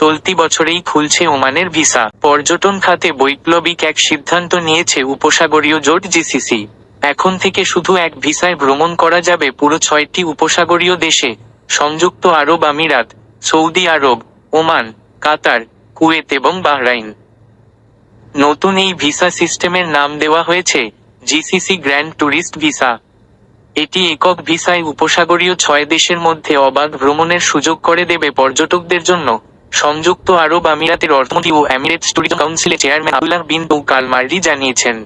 চলতি বছরেই খুলছে ওমানের ভিসা। পর্যটন খাতে বৈপ্লবিক এক সিদ্ধান্ত নিয়েছে উপসাগরীয় জোট জিসিসি। এখন থেকে শুধু এক ভিসায় ভ্রমণ করা যাবে পুরো ছয়টি উপসাগরীয় দেশে। সংযুক্ত আরব আমিরাত, সৌদি আরব, ওমান, কাতার, কুয়েত এবং বাহরাইন। নতুন এই ভিসা সিস্টেমের নাম দেওয়া হয়েছে জিসিসি গ্র্যান্ড ট্যুরিস্ট ভিসা। এটি একক ভিসায় উপসাগরীয় ছয় দেশের মধ্যে অবাধ ভ্রমণের সুযোগ করে দেবে পর্যটকদের জন্য। সংযুক্ত আরব আমিরাতের অর্থমন্ত্রী ও এমিরেটস ট্যুরিজম কাউন্সিলের চেয়ারম্যান আবদুল্লাহ বিন তৌ কালমার্রি জানিয়েছেন।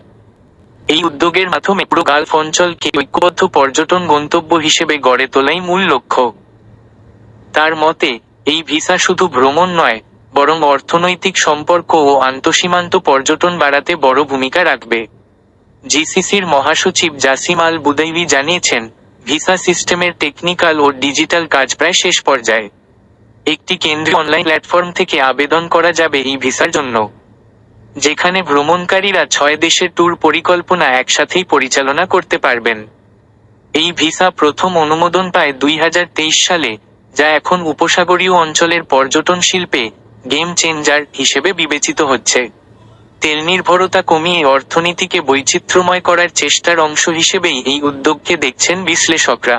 এই উদ্যোগের মাধ্যমে পুরো গালফ অঞ্চলকে ঐক্যবদ্ধ পর্যটন গন্তব্য হিসেবে গড়ে তোলাই মূল লক্ষ্য। তার মতে, এই ভিসা শুধু ভ্রমণ নয়, বরং অর্থনৈতিক সম্পর্ক ও আন্তঃসীমান্ত পর্যটন বাড়াতে বড় ভূমিকা রাখবে। জিসিসির মহাসচিব জাসিম আল বুদাইবি জানিয়েছেন, ভিসা সিস্টেমের টেকনিক্যাল ও ডিজিটাল কাজ প্রায় শেষ পর্যায়ে। একটি কেন্দ্রীয় অনলাইন প্ল্যাটফর্ম থেকে আবেদন করা যাবে এই ভিসার জন্য, যেখানে ভ্রমণকারীরা ছয় দেশের ট্যুর পরিকল্পনা একসাথেই পরিচালনা করতে পারবেন। এই ভিসা প্রথম অনুমোদন পায় দুই হাজার তেইশ সালে, যা এখন উপসাগরীয় অঞ্চলের পর্যটন শিল্পে গেম চেঞ্জার হিসেবে বিবেচিত হচ্ছে। তেল নির্ভরতা কমিয়ে অর্থনীতিকে বৈচিত্র্যময় করার চেষ্টার অংশ হিসেবেই এই উদ্যোগকে দেখছেন বিশ্লেষকরা।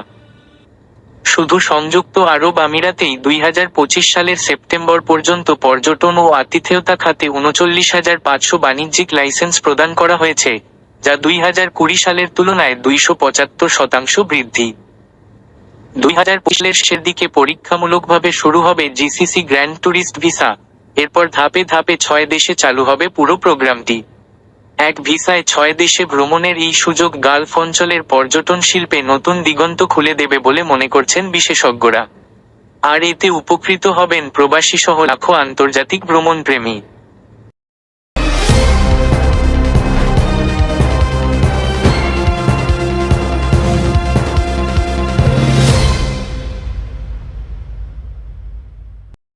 শুধু সংযুক্ত আরব আমিরাতেই দুই হাজার পঁচিশ সালের সেপ্টেম্বর পর্যন্ত পর্যটন ও আতিথেয়তা খাতে উনচল্লিশ হাজার পাঁচশো বাণিজ্যিক লাইসেন্স প্রদান করা হয়েছে, যা দুই হাজার কুড়ি সালের তুলনায় দুইশো পঁচাত্তর শতাংশ বৃদ্ধি। দুই হাজার সালের শেষের দিকে পরীক্ষামূলকভাবে শুরু হবে জিসিসি গ্র্যান্ড ট্যুরিস্ট ভিসা, এরপর ধাপে ধাপে ছয় দেশে চালু হবে পুরো প্রোগ্রামটি। এক ভিসায় ছয় দেশে ভ্রমণের এই সুযোগ গালফ অঞ্চলের পর্যটন শিল্পে নতুন দিগন্ত খুলে দেবে বলে মনে করছেন বিশেষজ্ঞরা। আর এতে উপকৃত হবেন প্রবাসী সহ লাখো আন্তর্জাতিক ভ্রমণপ্রেমী।